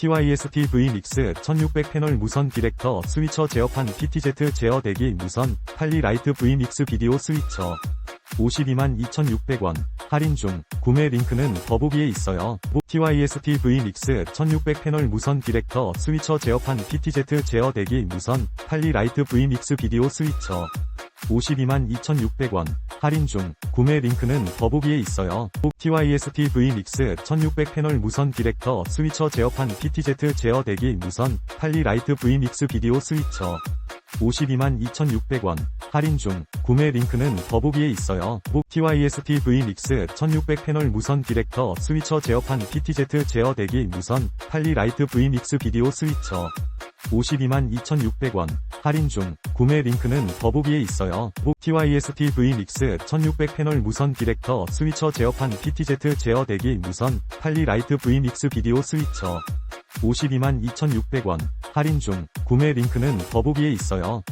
TYST V-믹스 1600 패널 무선 디렉터 스위처 제어판 PTZ 제어 대기 무선 팔리 라이트 V-믹스 비디오 스위처. 52만 2,600원. 할인 중. 구매 링크는 더보기에 있어요. TYST V-믹스 1600 패널 무선 디렉터 스위처 제어판 PTZ 제어 대기 무선 팔리 라이트 V-믹스 비디오 스위처. 52만 2,600원 할인 중 구매 링크는 더보기에 있어요. TYST V-믹스 1600 패널 무선 디렉터 스위처 제어판 PTZ 제어 대기 무선 팔리 라이트 V-믹스 비디오 스위처 52만 2,600원 할인 중 구매 링크는 더보기에 있어요. TYST V-믹스 1600 패널 무선 디렉터 스위처 제어판 PTZ 제어 대기 무선 팔리 라이트 V-믹스 비디오 스위처 52만 2,600원. 할인 중. 구매 링크는 더보기에 있어요. TYST V-믹스 1600 패널 무선 디렉터 스위처 제어판 PTZ 제어 대기 무선 팔리 라이트 V-믹스 비디오 스위처. 52만 2,600원. 할인 중. 구매 링크는 더보기에 있어요.